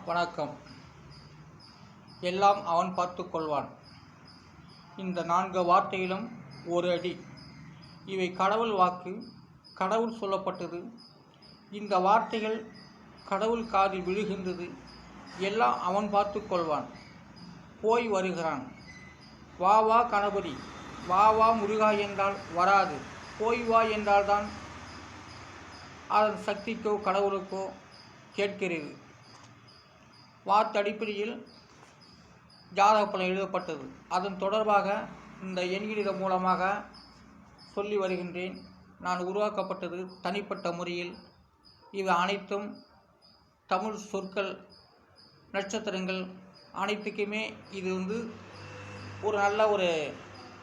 வணக்கம். எல்லாம் அவன் பார்த்து கொள்வான். இந்த நான்கு வார்த்தையிலும் ஒரு அடி. இவை கடவுள் வாக்கு கடவுள் சொல்லப்பட்டது. இந்த வார்த்தைகள் கடவுள் காதில் விழுகின்றது. எல்லாம் அவன் பார்த்து கொள்வான். போய் வருகிறான். வா வா கணபதி. வா வா முருகா என்றால் வராது. போய் வா என்றால்தான் அதன் சக்திக்கோ கடவுளுக்கோ கேட்கிறது. வார்த்தடிப்படையில் ஜாதக பலன் எழுதப்பட்டது. அதன் தொடர்பாக இந்த எண்கிணிதம் மூலமாக சொல்லி வருகின்றேன். நான் உருவாக்கப்பட்டது தனிப்பட்ட முறையில். இவை அனைத்தும் தமிழ் சொற்கள் நட்சத்திரங்கள் அனைத்துக்குமே இது வந்து ஒரு நல்ல ஒரு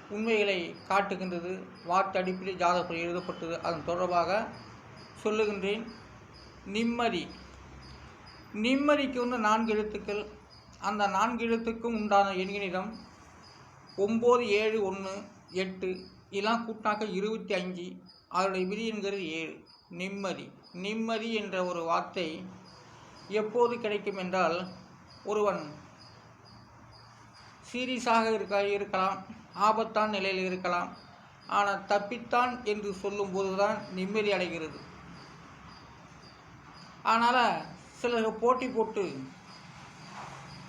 உண்மைகளை காட்டுகின்றது. வார்த்தை அடிப்படையில் ஜாதகம் எழுதப்பட்டது. அதன் தொடர்பாக சொல்லுகின்றேன். நிம்மதி. நிம்மதிக்கு வந்து நான்கு எழுத்துக்கள். அந்த நான்கு எழுத்துக்கும் உண்டான எண்கணிதம் ஒம்பது ஏழு ஒன்று எட்டு இதெல்லாம் கூட்டாக்க இருபத்தி அஞ்சு அதனுடைய விதி என்கிறது ஏழு. நிம்மதி. நிம்மதி என்ற ஒரு வார்த்தை எப்போது கிடைக்கும் என்றால் ஒருவன் சீரியஸாக இருக்க இருக்கலாம் ஆபத்தான நிலையில் இருக்கலாம் ஆனால் தப்பித்தான் என்று சொல்லும்போது தான் நிம்மதி அடைகிறது. ஆனால் சிலர் போட்டி போட்டு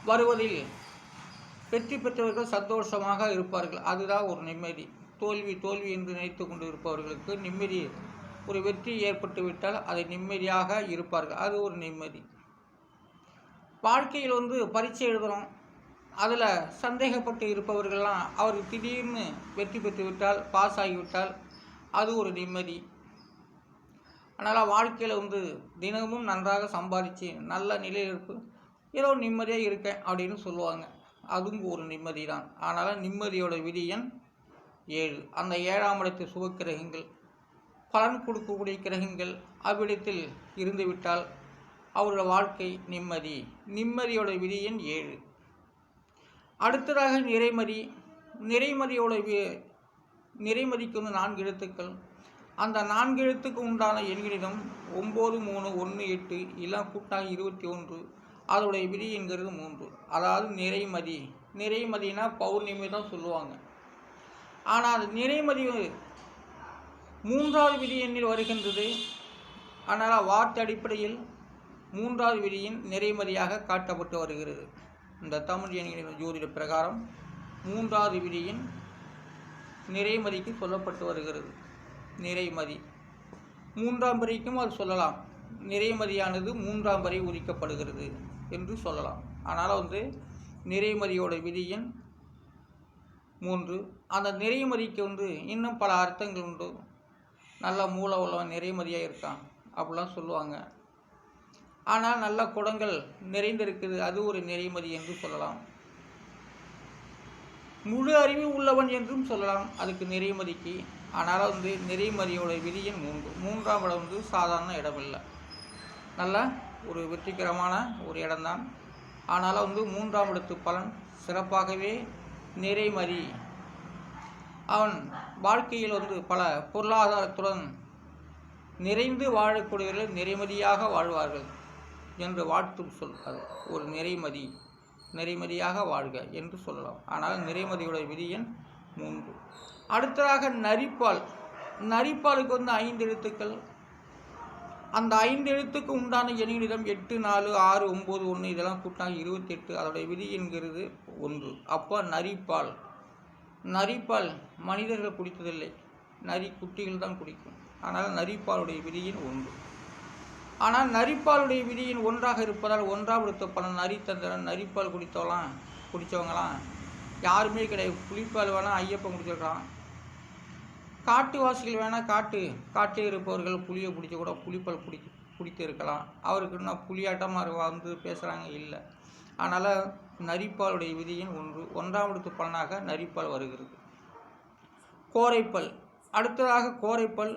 வருவதில் வெற்றி பெற்றவர்கள் சந்தோஷமாக இருப்பார்கள். அதுதான் ஒரு நிம்மதி. தோல்வி தோல்வி என்று நினைத்து கொண்டு இருப்பவர்களுக்கு நிம்மதி ஒரு வெற்றி ஏற்பட்டு விட்டால் அதை நிம்மதியாக இருப்பார்கள். அது ஒரு நிம்மதி. வாழ்க்கையில் வந்து பரீட்சை எழுதுகிறோம் அதில் சந்தேகப்பட்டு இருப்பவர்கள்லாம் அவருக்கு திடீர்னு வெற்றி பெற்றுவிட்டால் பாஸ் ஆகிவிட்டால் அது ஒரு நிம்மதி. அதனால் வாழ்க்கையில் வந்து தினமும் நன்றாக சம்பாதிச்சு நல்ல நிலையில் இருப்பு ஏதோ நிம்மதியாக இருக்கேன் அப்படின்னு சொல்லுவாங்க. அதுவும் ஒரு நிம்மதி தான் அதனால் நிம்மதியோட விதியன் ஏழு. அந்த ஏழாம் இடத்து சுப கிரகங்கள் பலன் கொடுக்கக்கூடிய கிரகங்கள் அவ்விடத்தில் இருந்துவிட்டால் அவரோட வாழ்க்கை நிம்மதி. நிம்மதியோட விதியன் ஏழு. அடுத்ததாக நிறைமதி. நிறைமதியோட வி நிறைமதிக்கு வந்து நான்கு எழுத்துக்கள். அந்த நான்கு எழுத்துக்கு உண்டான எண்களிடம் ஒம்பது மூணு ஒன்று எட்டு இளம் கூட்டாக இருபத்தி ஒன்று அதோடைய விதி என்கிறது மூன்று. அதாவது நிறைமதி. நிறைமதினா பௌர்ணமி தான் சொல்லுவாங்க. ஆனால் அது நிறைமதி மூன்றாவது விதி எண்ணில் வருகின்றது? ஆனால் வார்த்தை அடிப்படையில் மூன்றாவது விதியின் நிறைமதியாக காட்டப்பட்டு வருகிறது. இந்த தமிழ் எண்களின் ஜோதிட பிரகாரம் மூன்றாவது விதியின் நிறைமதிக்கு சொல்லப்பட்டு வருகிறது. நிறைமதி. மூன்றாம் வரைக்கும் அது சொல்லலாம். நிறைமதியானது மூன்றாம் வரை உரிக்கப்படுகிறது என்று சொல்லலாம். ஆனால் வந்து நிறைமதியோட விதியின் மூன்று. அந்த நிறைமதிக்கு வந்து இன்னும் பல அர்த்தங்கள் உண்டு. நல்ல மூல உள்ளவன் நிறைமதியாக இருக்கான் அப்படிலாம் சொல்லுவாங்க. ஆனால் நல்ல குடங்கள் நிறைந்திருக்குது. அது ஒரு நிறைமதி என்று சொல்லலாம். முழு அறிவு உள்ளவன் என்றும் சொல்லலாம். அதுக்கு நிறைமதிக்கு ஆனால் வந்து நிறைமதியோட விதியின் மூன்று மூன்றாம் இடம் வந்து சாதாரண இடம் இல்லை நல்ல ஒரு வெற்றிகரமான ஒரு இடம்தான். ஆனால் வந்து மூன்றாம் இடத்து பலன் சிறப்பாகவே நிறைமதி அவன் வாழ்க்கையில் வந்து பல பொருளாதாரத்துடன் நிறைந்து வாழக்கூடியவர்கள் நிறைமதியாக வாழ்வார்கள் என்று வாழ்த்தும் சொல் அது. ஒரு நிறைமதி நிறைமதியாக வாழ்க என்று சொல்லலாம். ஆனால் நிறைமதியோட விதியின் மூன்று. அடுத்ததாக நரிப்பால். நரிப்பாலுக்கு வந்து ஐந்து எழுத்துக்கள். அந்த ஐந்து எழுத்துக்கு உண்டான எண்ணிடம் எட்டு நாலு ஆறு ஒம்பது ஒன்று இதெல்லாம் கூட்டாங்க இருபத்தெட்டு. அதோடைய விதி என்கிறது ஒன்று. அப்போ நரிப்பால். நரிப்பால் மனிதர்கள் குடித்ததில்லை. நரி குட்டிகள் தான் குடிக்கும். ஆனால் நரிப்பாலுடைய விதியின் ஒன்று. ஆனால் நரிப்பாலுடைய விதியின் ஒன்றாக இருப்பதால் ஒன்றாம் எடுத்த பலன் நரி தந்திரன். நரிப்பால் குடித்தவலாம் குடித்தவங்களாம் யாருமே கிடையாது. புளிப்பால் வேணால் ஐயப்பன் குடிச்சிருக்கான் காட்டுவாசிகள் வேணால் காட்டு காட்டில் இருப்பவர்கள் புளியை பிடிச்ச கூட புளிப்பால் பிடி பிடித்திருக்கலாம். இருக்கலாம் அவருக்கு இன்னும் புளியாட்டமாக வந்து பேசுகிறாங்க இல்லை. அதனால் நரிப்பாலுடைய விதியின் ஒன்று ஒன்றாம் எடுத்து பலனாக நரிப்பால் வருகிறது. கோரைப்பல். அடுத்ததாக கோரைப்பல்.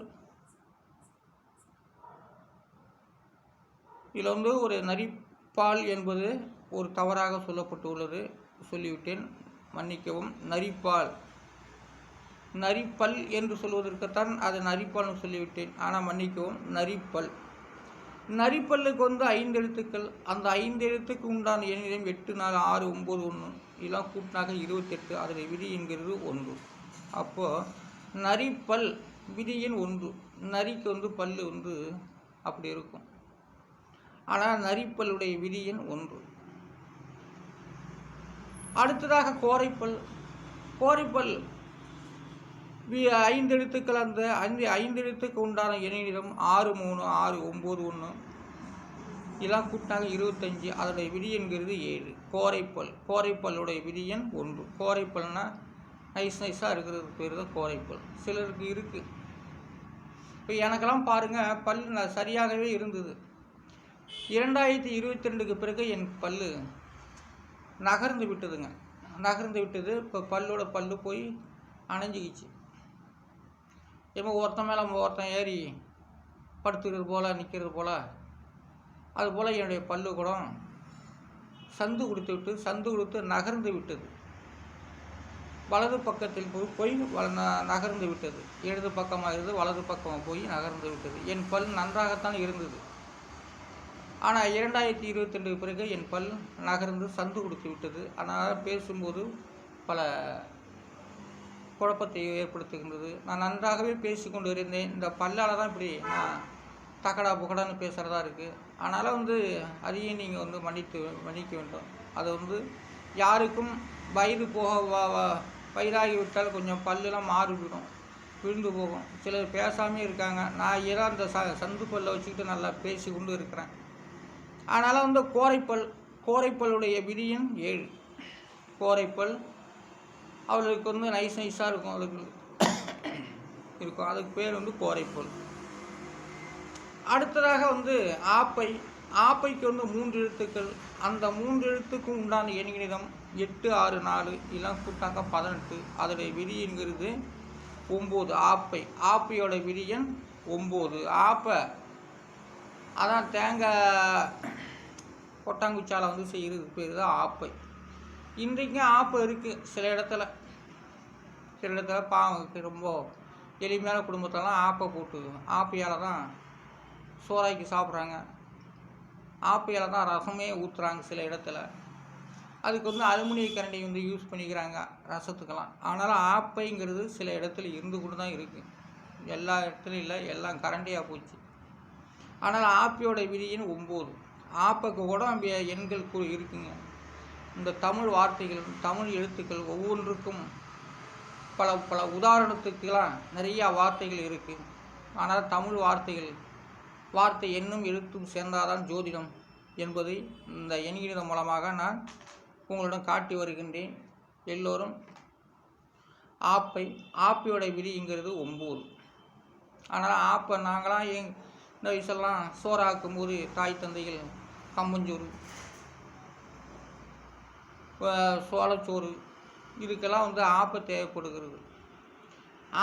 இதில் வந்து ஒரு நரிப்பால் என்பது ஒரு தவறாக சொல்லப்பட்டுள்ளது. சொல்லிவிட்டேன். மன்னிக்கவும். நரிப்பால். நரிப்பல் என்று சொல்வதற்குத்தான் அது நரிப்பால்னு சொல்லிவிட்டேன். ஆனால் மன்னிக்கவும் நரிப்பல். நரிப்பல்லுக்கு வந்து ஐந்து எழுத்துக்கள். அந்த ஐந்து எழுத்துக்கு உண்டான எண்ணிடம் எட்டு நாலு ஆறு ஒம்பது ஒன்று இதெல்லாம் கூட்டினாக இருபத்தெட்டு அதில் விதி என்கிறது ஒன்று. அப்போது நரிப்பல் விதியின் ஒன்று. நரிக்கு வந்து பல் வந்து அப்படி இருக்கும். ஆனால் நரிப்பல்லுடைய விதியின் ஒன்று. அடுத்ததாக கோரைப்பல். கோரைப்பல் வி- ஐந்து எழுத்துக்கள் அந்த ஐந்து ஐந்து எழுத்துக்கு உண்டான இணையிடம் ஆறு மூணு ஆறு ஒம்பது ஒன்று. இதெல்லாம் கூட்டினாங்க இருபத்தஞ்சி அதோடைய விதி என்கிறது ஏழு. கோரைப்பல். கோரைப்பல்லுடைய விதியன் ஒன்று. கோரைப்பல்னா நைஸ் நைஸாக இருக்கிறது பேர் தான் கோரைப்பல். சிலருக்கு இருக்குது இப்போ எனக்கெல்லாம் பாருங்கள் பல் சரியாகவே இருந்தது. இரண்டாயிரத்தி இருபத்தி ரெண்டுக்கு பிறகு என் பல் நகர்ந்து விட்டதுங்க. நகர்ந்து விட்டது இப்போ பல்லோட பல்லு போய் அணைஞ்சிக்கிச்சு. இப்போ ஒருத்தன் மேலே ஒருத்தன் ஏறி படுத்துக்கிறது போல் நிற்கிறது போல். அதுபோல் என்னுடைய பல்லு கூட சந்து கொடுத்து விட்டு சந்து கொடுத்து நகர்ந்து விட்டது. வலது பக்கத்தில் போய் போய் ந- நகர்ந்து விட்டது. இடது பக்கமாக இருந்து வலது பக்கமாக போய் நகர்ந்து விட்டது. என் பல் நன்றாகத்தான் இருந்தது. ஆனால் இரண்டாயிரத்தி இருபத்தி ரெண்டு பிறகு என் பல் நகர்ந்து சந்து கொடுத்து விட்டது. அதனால் பேசும்போது பல குழப்பத்தை ஏற்படுத்துகின்றது. நான் நன்றாகவே பேசிக்கொண்டு இருந்தேன். இந்த பல்லால் தான் இப்படி நான் தக்கடா புக்கடான்னு பேசுகிறதா இருக்குது அதனால் வந்து அதையும் நீங்கள் வந்து மன்னித்து மன்னிக்க வேண்டும். அது வந்து யாருக்கும் வயது போக வயதாகிவிட்டால் கொஞ்சம் பல்லுலாம் மாறிவிடும் விழுந்து போகும். சிலர் பேசாமே இருக்காங்க. நான் ஏதோ அந்த ச சந்து பல்லை வச்சுக்கிட்டு நல்லா பேசி கொண்டு இருக்கிறேன். அதனால் வந்து கோரைப்பல் கோரைப்பல்லுடைய விதியின் ஏழு. கோரைப்பல் அவளுக்கு வந்து நைஸ் நைஸாக இருக்கும் அவளுக்கு இருக்கும். அதுக்கு பேர் வந்து கோரைப்பல். அடுத்ததாக வந்து ஆப்பை ஆப்பைக்கு வந்து மூன்று எழுத்துக்கள். அந்த மூன்று எழுத்துக்கும் உண்டான எண்ணிடம் எட்டு ஆறு நாலு இதெல்லாம் கூட்டாக்க பதினெட்டு. அதோடைய விதி என்கிறது ஒம்பது. ஆப்பை ஆப்பையோட விதி எண் ஒம்பது. ஆப்பை அதான் தேங்காய் கொட்டாங்குச்சால வந்து செய்கிறது பேர் தான் ஆப்பை. இன்றைக்கும் ஆப்பை இருக்குது சில இடத்துல. சில இடத்துல பாவம் ரொம்ப எளிமையான குடும்பத்தெல்லாம் ஆப்பை போட்டு ஆப்பையால் தான் சோறாக்கி சாப்பிட்றாங்க. ஆப்பையால் தான் ரசமே ஊற்றுறாங்க சில இடத்துல. அதுக்கு வந்து அலுமினிய கரண்டி வந்து யூஸ் பண்ணிக்கிறாங்க ரசத்துக்கெல்லாம். ஆனாலும் ஆப்பைங்கிறது சில இடத்துல இருந்து கொண்டு தான் இருக்குது எல்லா இடத்துலையும் இல்லை எல்லாம் கரண்டியாக போச்சு. ஆனால் ஆப்பியோட விதியின் ஒம்பது. ஆப்பக்கு கூட அங்கே எண்கள் இருக்குங்க. இந்த தமிழ் வார்த்தைகள் தமிழ் எழுத்துக்கள் ஒவ்வொன்றுக்கும் பல பல உதாரணத்துக்கெல்லாம் நிறையா வார்த்தைகள் இருக்குது ஆனால் தமிழ் வார்த்தைகள் வார்த்தை எண்ணும் எழுத்தும் சேர்ந்தாதான் ஜோதிடம் என்பதை இந்த எண்கிணிதம் மூலமாக நான் உங்களிடம் காட்டி வருகின்றேன். எல்லோரும் ஆப்பை ஆப்பையோட விதிங்கிறது ஒம்பது. ஆனால் ஆப்பை நாங்களாம் எங் இந்த வயசெல்லாம் சோறாக்கும் போது தாய் தந்தைகள் கம்பஞ்சோறு சோளச்சோறு இதுக்கெல்லாம் வந்து ஆப்பை தேவைப்படுகிறது.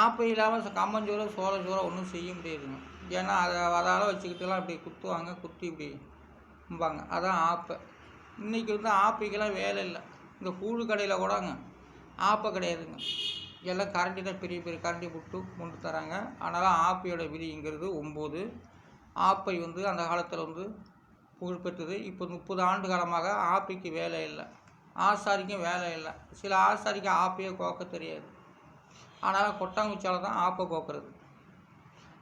ஆப்பை இல்லாமல் கம்பஞ்சோறு சோளச்சோறை ஒன்றும் செய்ய முடியாதுங்க. ஏன்னா அதை அதால் வச்சுக்கிட்டுலாம் இப்படி குத்துவாங்க குத்தி இப்படி கும்பாங்க அதான் ஆப்பை. இன்றைக்கி வந்து ஆப்பைக்கெல்லாம் வேலை இல்லை. இந்த கூழு கடையில் கூடங்க ஆப்பை கிடையாதுங்க. எல்லாம் கரண்டி தான் பெரிய பெரிய கரண்டி விட்டு கொண்டு தராங்க. ஆனாலும் ஆப்பியோட விதிங்கிறது ஒம்பது. ஆப்பை வந்து அந்த காலத்தில் வந்து புகழ்பெற்றது. இப்போ முப்பது ஆண்டு காலமாக ஆப்பிக்கு வேலை இல்லை. ஆசாரிக்கும் வேலை இல்லை. சில ஆசாரிக்கு ஆப்பையே கோக்க தெரியாது. ஆனால் கொட்டாங்குச்சால தான் ஆப்பை கோக்கிறது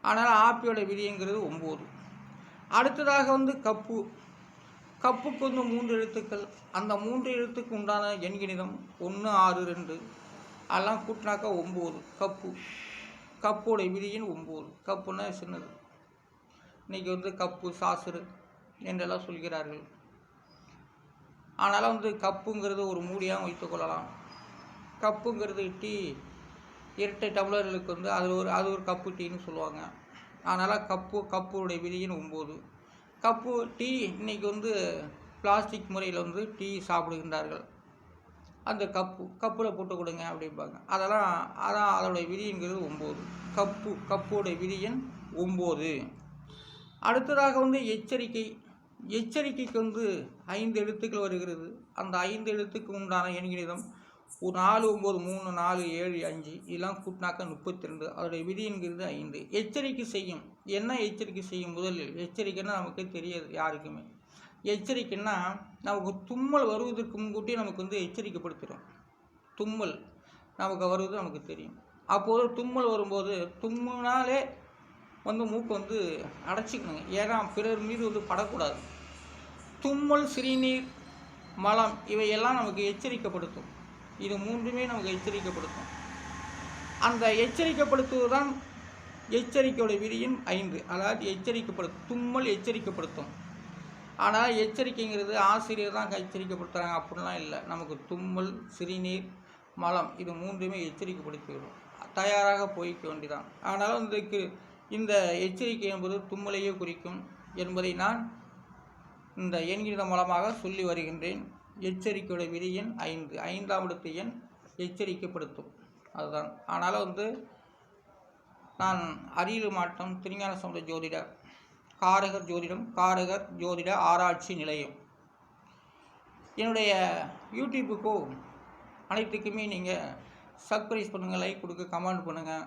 ஆனால் ஆப்பியோட விதிங்கிறது ஒம்பது. அடுத்ததாக வந்து கப்பு. கப்புக்கு வந்து மூன்று எழுத்துக்கள். அந்த மூன்று எழுத்துக்கு உண்டான எண்கணிதம் ஒன்று ஆறு ரெண்டு. அதெல்லாம் கூட்டினாக்கா ஒம்பது. கப்பு. கப்போட விதியின் ஒம்பது. கப்புன்னா சின்னது. இன்றைக்கி வந்து கப்பு சாசுறு என்றெல்லாம் சொல்கிறார்கள். ஆனாலும் வந்து கப்புங்கிறது ஒரு மூடியாக வைத்துக்கொள்ளலாம் கப்புங்கிறது டீ இரட்டை டம்ளர்களுக்கு வந்து அது ஒரு அது ஒரு கப்பு டீன்னு சொல்லுவாங்க. அதனால் கப்பு கப்புடைய விதியின் ஒம்பது. கப்பு டீ இன்றைக்கி வந்து பிளாஸ்டிக் முறையில் வந்து டீ சாப்பிடுகின்றார்கள். அந்த கப்பு கப்பில் போட்டு கொடுங்க அப்படிம்பாங்க. அதெல்லாம் அதான் அதோடைய விதிங்கிறது ஒம்பது. கப்பு கப்போடைய விதியின் ஒம்பது. அடுத்ததாக வந்து எச்சரிக்கை. எச்சரிக்கைக்கு வந்து ஐந்து எழுத்துக்கள் வருகிறது. அந்த ஐந்து எழுத்துக்கு உண்டான எண்கிணிதம் ஒரு நாலு ஒம்பது மூணு நாலு ஏழு அஞ்சு இதெல்லாம் கூட்டினாக்கா முப்பத்தி ரெண்டு அதோடைய விதிங்கிறது ஐந்து. எச்சரிக்கை செய்யும். என்ன எச்சரிக்கை செய்யும்? முதலில் எச்சரிக்கைன்னா நமக்கு தெரியாது யாருக்குமே. எச்சரிக்கைன்னா நமக்கு தும்மல் வருவதற்கு முன்கூட்டியே நமக்கு வந்து எச்சரிக்கைப்படுத்திடும். தும்மல் நமக்கு வருவது நமக்கு தெரியும். அப்போது தும்மல் வரும்போது தும்முனாலே வந்து மூக்கு வந்து அடைச்சிக்கணுங்க ஏன்னா பிறர் மீது வந்து படக்கூடாது. தும்மல் சிறுநீர் மலம் இவையெல்லாம் நமக்கு எச்சரிக்கைப்படுத்தும். இது மூன்றுமே நமக்கு எச்சரிக்கைப்படுத்தும். அந்த எச்சரிக்கைப்படுத்துவதுதான் எச்சரிக்கையோட விதியின் ஐந்து. அதாவது எச்சரிக்கைப்படுத்தும் தும்மல் எச்சரிக்கைப்படுத்தும். ஆனால் எச்சரிக்கைங்கிறது ஆசிரியர் தான் எச்சரிக்கைப்படுத்துகிறாங்க அப்படிலாம் இல்லை. நமக்கு தும்மல் சிறுநீர் மலம் இது மூன்றுமே எச்சரிக்கைப்படுத்திவிடும். தயாராக போய்க்க வேண்டிதான் ஆனால் இதுக்கு இந்த எச்சரிக்கை என்பது தும்மலையே குறிக்கும் என்பதை நான் இந்த எண்கிற மூலமாக சொல்லி வருகின்றேன். எச்சரிக்கையோட விதி எண் ஐந்து. ஐந்தாம் இடத்து எண் எச்சரிக்கைப்படுத்தும். அதுதான். ஆனால் வந்து நான் அரியல் மாவட்டம் திருஞான சமுத ஜோதிடர் காரகர் ஜோதிடம் காரகர் ஜோதிட ஆராய்ச்சி நிலையம். என்னுடைய யூடியூப்புக்கோ அனைத்துக்குமே நீங்கள் சர்ப்ரைஸ் பண்ணுங்கள் லைக் கொடுக்க கமெண்ட் பண்ணுங்கள்